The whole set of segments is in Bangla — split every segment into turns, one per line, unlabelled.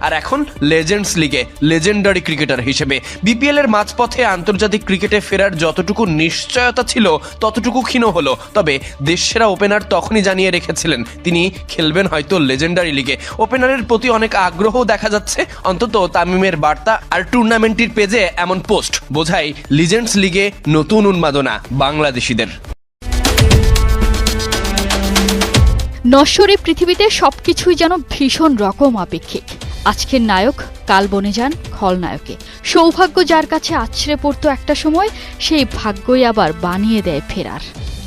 আর এখন লেজেন্ডস লিগে লেজেন্ডারি ক্রিকেটার হিসেবে বিপিএল এর মাঝপথে আন্তর্জাতিক ক্রিকেটে ফেরার যতটুকু নিশ্চয়তা ছিল, ততটুকু ক্ষীণ হলো। তবে দেশসেরা ওপেনার তখনই জানিয়ে রেখেছিলেন তিনি খেলবেন হয়তো লেজেন্ডারি লিগে ওপেনারের প্রতি অনেক আগ্রহ দেখা যাচ্ছে। অন্তত তামিমের বার্তা আর টুর্নামেন্টটির পেজে এমন পোস্ট বোঝায় লিজেন্ডস লিগে নতুন উন্মাদনা বাংলাদেশিদের।
নশ্বরী পৃথিবীতে সবকিছুই যেন ভীষণ রকম আপেক্ষিক। আজকের নায়ক কাল বনে যান খলনায়কে সৌভাগ্য যার কাছে আছড়ে পড়তো একটা সময়, সেই ভাগ্যই আবার বানিয়ে দেয় ফেরার।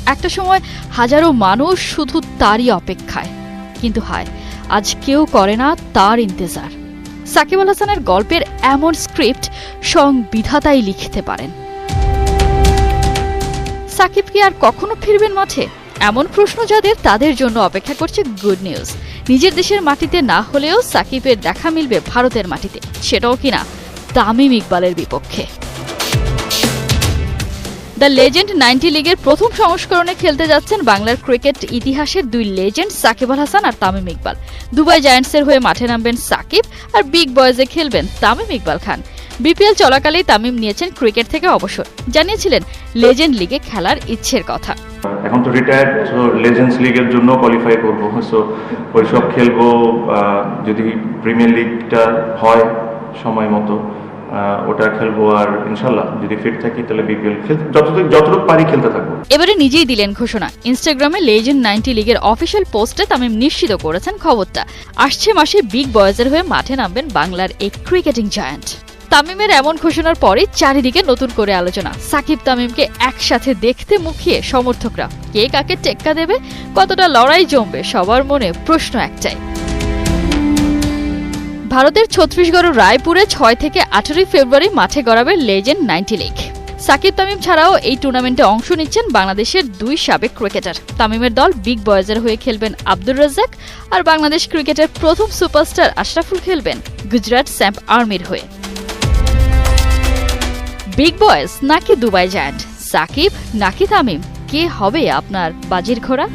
একটা সময় হাজারো মানুষ শুধু তারই অপেক্ষায়। কিন্তু হায়, আজ কেউ করে না তার ইন্তজার। সাকিব আল হাসানের গল্পের এমন স্ক্রিপ্ট স্বয়ং বিধাতাই লিখতে পারেন। সাকিব কি আর কখনো ফিরবেন মাঠে? এমন প্রশ্ন যাদের তাদের জন্য অপেক্ষা করছে গুড নিউজ নিজের দেশের মাটিতে না হলেও সাকিবের দেখা মিলবে ভারতের মাটিতে, সেটাও কিনা তামিম ইকবালের বিপক্ষে। দ্য লেজেন্ড নাইনটি লিগের প্রথম সংস্করণে খেলতে যাচ্ছেন বাংলার ক্রিকেট ইতিহাসের দুই লেজেন্ড সাকিব আল হাসান আর তামিম ইকবাল। দুবাই জায়ান্টসের হয়ে মাঠে নামবেন সাকিব আর বিগ বয়েজে খেলবেন তামিম ইকবাল খান। বিপিএল চলাকালেই তামিম নিয়েছেন ক্রিকেট থেকে অবসর। জানিয়েছিলেন লেজেন্ড লিগে খেলার ইচ্ছের কথা।
এখন তো রিটায়ার্ড সো লেজেন্ডস লিগের জন্য কোয়ালিফাই করব। সো ওইসব খেলব আহ, যদি প্রিমিয়ার লিগটা হয় সময় মতো ওটা খেলব আর ইনশাল্লাহ যদি ফিট থাকি তাহলে বিপিএল যতটুকু যতটুকু পারি খেলতে থাকব।
এবারে নিজেই দিলেন ঘোষণা। ইনস্টাগ্রামে লেজেন্ড নাইনটি লিগের অফিসিয়াল পোস্টে তামিম নিশ্চিত করেছেন খবরটা। আসছে মাসে বিগ বয়েজের হয়ে মাঠে নামবেন বাংলার এই ক্রিকেটিং জায়ান্ট তামিমের এমন ঘোষণার পরে চারিদিকে নতুন করে আলোচনা। সাকিব তামিমকে একসাথে দেখতে মুখিয়ে সমর্থকরা, কে কাকে টেক্কা দেবে, কতটা লড়াই জমবে, সবার মনে প্রশ্ন একটাই। ভারতের ছত্তিশগড় রায়পুরে ছয় থেকে আঠারোই ফেব্রুয়ারি মাঠে গড়াবে legend ninety league. Sakib Tamim ছাড়াও এই টুর্নামেন্টে অংশ নিচ্ছেন বাংলাদেশের দুই সাবেক ক্রিকেটার। তামিমের দল বিগ বয়েজের হয়ে খেলবেন আব্দুর রাজ্জাক আর বাংলাদেশ ক্রিকেটের প্রথম সুপারস্টার আশরাফুল খেলবেন গুজরাট স্যাম্প আর্মির হয়ে। বিগ বয়েস নাকি দুবাই জায়ান্ট সাকিব নাকি তামিম? কে হবে আপনার বাজির ঘোড়া?